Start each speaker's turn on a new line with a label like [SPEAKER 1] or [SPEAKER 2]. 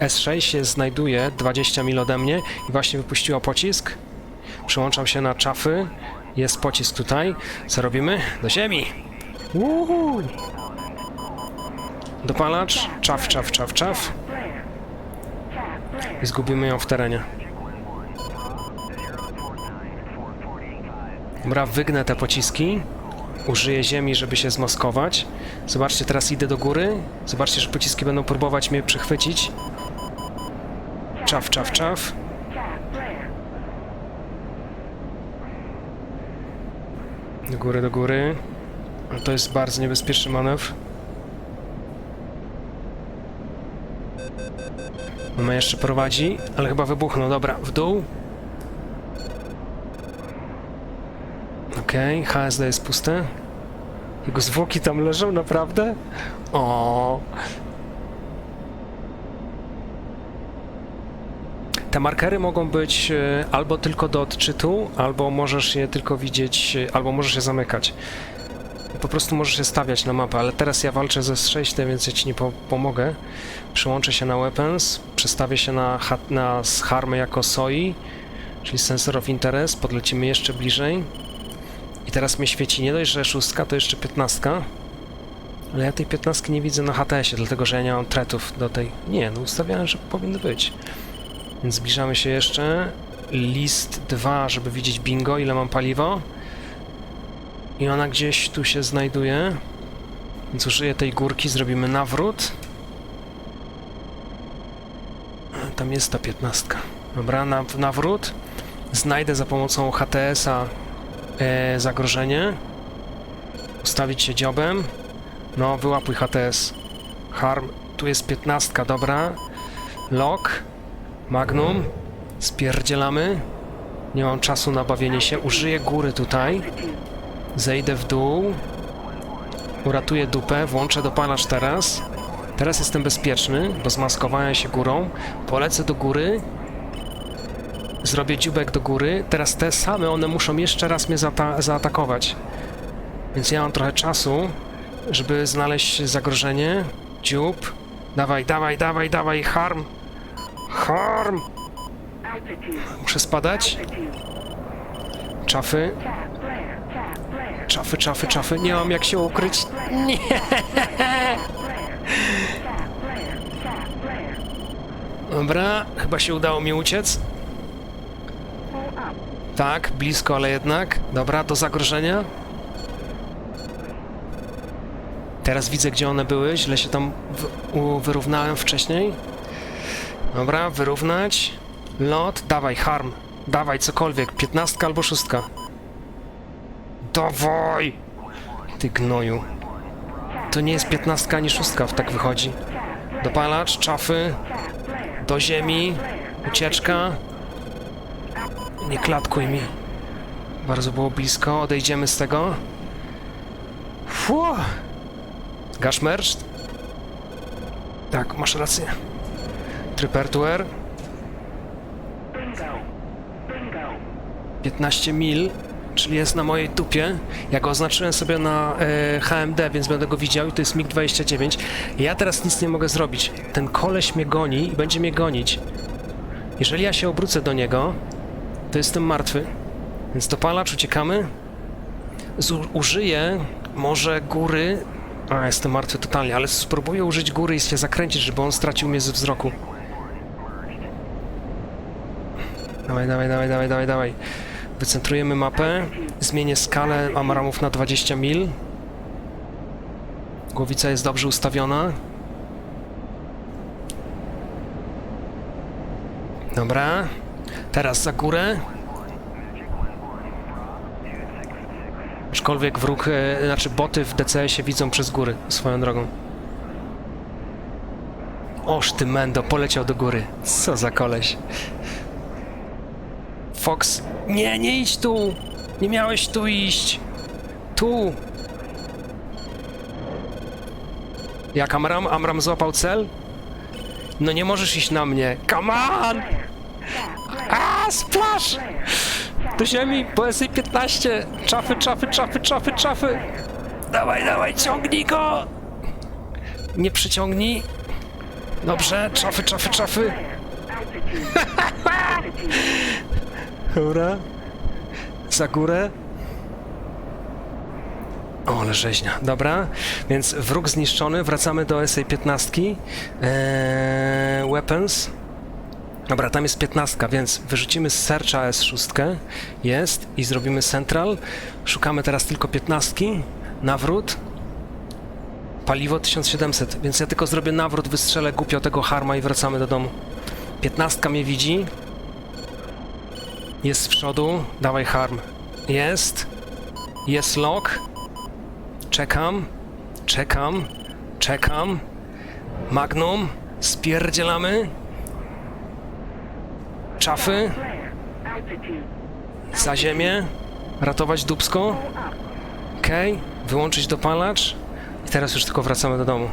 [SPEAKER 1] S6 się znajduje 20 mil ode mnie i właśnie wypuściła pocisk. Przyłączam się na czafy. Jest pocisk tutaj. Co robimy? Do ziemi! Uhu. Dopalacz. Czaf, czaf, czaf, czaf. I zgubimy ją w terenie. Dobra, wygnę te pociski. Użyję ziemi, żeby się zmaskować. Zobaczcie, teraz idę do góry. Zobaczcie, że pociski będą próbować mnie przychwycić. Czaf, czaf, czaf. Do góry, do góry. To jest bardzo niebezpieczny manewr. Mama jeszcze prowadzi, ale chyba wybuchnął. Dobra, w dół. Okej, HSD jest puste. Jego zwłoki tam leżą, naprawdę? O. Te markery mogą być e, albo tylko do odczytu, albo możesz je tylko widzieć, e, albo możesz je zamykać. Po prostu możesz je stawiać na mapę, ale teraz ja walczę ze S6, więc ja ci nie po pomogę. Przyłączę się na Weapons, przestawię się na, na Harmy jako SOI, czyli Sensor of Interest, podlecimy jeszcze bliżej. I teraz mnie świeci nie dość, że szóstka, to jeszcze piętnastka. Ale ja tej piętnastki nie widzę na HTS-ie, dlatego że ja nie mam tretów do tej... Nie, no ustawiałem, że powinny być. Więc zbliżamy się jeszcze. List 2, żeby widzieć bingo, ile mam paliwo. I ona gdzieś tu się znajduje. Więc użyję tej górki, zrobimy nawrót. Tam jest ta piętnastka. Dobra, na, nawrót. Znajdę za pomocą HTS-a e, zagrożenie. Ustawić się dziobem. No, wyłapuj HTS. Harm. Tu jest piętnastka, dobra. Lock. Magnum. Spierdzielamy. Nie mam czasu na bawienie się. Użyję góry tutaj. Zejdę w dół. Uratuję dupę. Włączę dopalacz teraz. Teraz jestem bezpieczny, bo zmaskowałem się górą. Polecę do góry. Zrobię dziubek do góry. Teraz te same, one muszą jeszcze raz mnie zaata zaatakować. Więc ja mam trochę czasu, żeby znaleźć zagrożenie. Dziób. Dawaj, dawaj, dawaj, dawaj, harm. Harm! Muszę spadać. Czafy. Czafy, czafy, czafy. Nie mam jak się ukryć. Nie! Dobra, chyba się udało mi uciec. Tak, blisko, ale jednak. Dobra, do zagrożenia. Teraz widzę, gdzie one były. Źle się tam wyrównałem wcześniej. Dobra, wyrównać. Lot, dawaj, harm. Dawaj, cokolwiek. Piętnastka albo szóstka. Dawaj! Ty gnoju. To nie jest piętnastka ani szóstka, tak wychodzi. Dopalacz, czafy. Do ziemi. Ucieczka. Nie klatkuj mi. Bardzo było blisko. Odejdziemy z tego. Fu! Gasz merch? Tak, masz rację. Trypertuer. 15 mil, czyli jest na mojej dupie. Ja go oznaczyłem sobie na e, HMD, więc będę go widział i to jest MiG-29. Ja teraz nic nie mogę zrobić. Ten koleś mnie goni i będzie mnie gonić. Jeżeli ja się obrócę do niego, to jestem martwy. Więc dopalacz, uciekamy. Użyję może góry. A, jestem martwy totalnie, ale spróbuję użyć góry i się zakręcić, żeby on stracił mnie ze wzroku. Dawaj, dawaj, dawaj, dawaj, dawaj, dawaj. Wycentrujemy mapę. Zmienię skalę amaramów na 20 mil. Głowica jest dobrze ustawiona. Dobra. Teraz za górę. Aczkolwiek wróg, e, znaczy boty w DCS-ie widzą przez góry, swoją drogą. Oż ty Mendo, poleciał do góry. Co za koleś. Fox, nie, nie idź tu! Nie miałeś tu iść! Tu! Jak Amram? Amram złapał cel? No nie możesz iść na mnie. Come on! A, splash! Do ziemi, jest 15 Czafy, czafy, czafy, czafy, czafy! Dawaj, dawaj, ciągnij go! Nie przyciągnij. Dobrze, czafy, czafy, czafy. Dobra. Za górę. O, ale rzeźnia. Dobra, więc wróg zniszczony. Wracamy do SA-15. Eee, weapons. Dobra, tam jest 15, więc wyrzucimy z Searcha S6. Jest. I zrobimy Central. Szukamy teraz tylko 15. Nawrót. Paliwo 1700, więc ja tylko zrobię nawrót, wystrzelę głupio tego harma i wracamy do domu. 15 mnie widzi. Jest z przodu. Dawaj harm. Jest. Jest lock. Czekam. Czekam. Czekam. Magnum. Spierdzielamy. Czafy. Za ziemię. Ratować dubsko. Okej. Wyłączyć dopalacz. I teraz już tylko wracamy do domu.